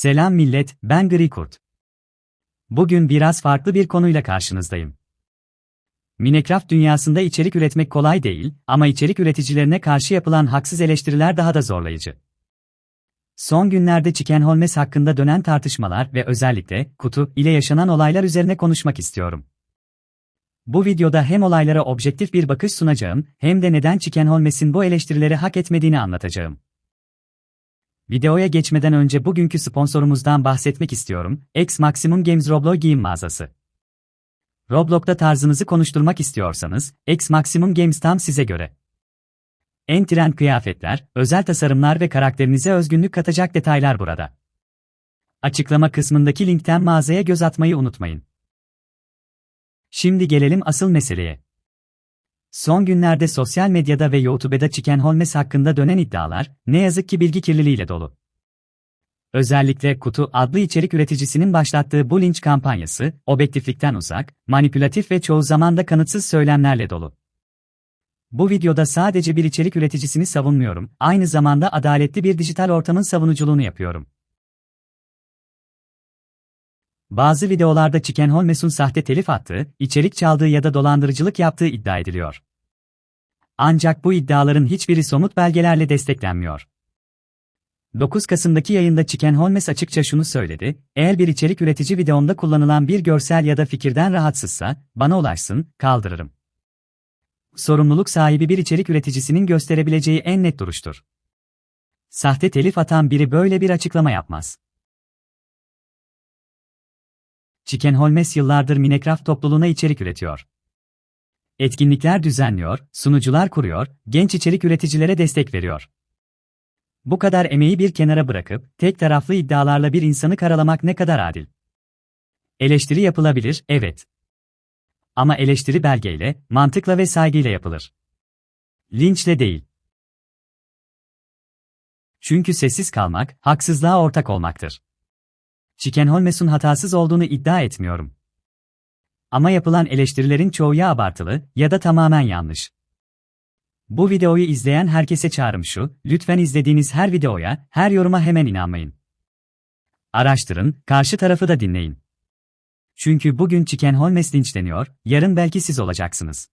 Selam millet, ben Gri Kurt. Bugün biraz farklı bir konuyla karşınızdayım. Minecraft dünyasında içerik üretmek kolay değil ama içerik üreticilerine karşı yapılan haksız eleştiriler daha da zorlayıcı. Son günlerde Chicken Holmes hakkında dönen tartışmalar ve özellikle kutu ile yaşanan olaylar üzerine konuşmak istiyorum. Bu videoda hem olaylara objektif bir bakış sunacağım hem de neden Chicken Holmes'in bu eleştirileri hak etmediğini anlatacağım. Videoya geçmeden önce bugünkü sponsorumuzdan bahsetmek istiyorum. X Maximum Games Roblox giyim mağazası. Roblox'ta tarzınızı konuşturmak istiyorsanız, X Maximum Games tam size göre. En trend kıyafetler, özel tasarımlar ve karakterinize özgünlük katacak detaylar burada. Açıklama kısmındaki linkten mağazaya göz atmayı unutmayın. Şimdi gelelim asıl meseleye. Son günlerde sosyal medyada ve YouTube'da Chicken Holmes hakkında dönen iddialar, ne yazık ki bilgi kirliliğiyle dolu. Özellikle Kutu adlı içerik üreticisinin başlattığı bu linç kampanyası, objektiflikten uzak, manipülatif ve çoğu zaman da kanıtsız söylemlerle dolu. Bu videoda sadece bir içerik üreticisini savunmuyorum, aynı zamanda adaletli bir dijital ortamın savunuculuğunu yapıyorum. Bazı videolarda Chicken Holmes'un sahte telif attığı, içerik çaldığı ya da dolandırıcılık yaptığı iddia ediliyor. Ancak bu iddiaların hiçbiri somut belgelerle desteklenmiyor. 9 Kasım'daki yayında Chicken Holmes açıkça şunu söyledi, eğer bir içerik üretici videomda kullanılan bir görsel ya da fikirden rahatsızsa, bana ulaşsın, kaldırırım. Sorumluluk sahibi bir içerik üreticisinin gösterebileceği en net duruştur. Sahte telif atan biri böyle bir açıklama yapmaz. Chicken Holmes yıllardır Minecraft topluluğuna içerik üretiyor. Etkinlikler düzenliyor, sunucular kuruyor, genç içerik üreticilere destek veriyor. Bu kadar emeği bir kenara bırakıp, tek taraflı iddialarla bir insanı karalamak ne kadar adil? Eleştiri yapılabilir, evet. Ama eleştiri belgeyle, mantıkla ve saygıyla yapılır. Linçle değil. Çünkü sessiz kalmak, haksızlığa ortak olmaktır. Chicken Holmes'un hatasız olduğunu iddia etmiyorum. Ama yapılan eleştirilerin çoğu ya abartılı ya da tamamen yanlış. Bu videoyu izleyen herkese çağrım şu, lütfen izlediğiniz her videoya, her yoruma hemen inanmayın. Araştırın, karşı tarafı da dinleyin. Çünkü bugün Chicken Holmes linçleniyor, yarın belki siz olacaksınız.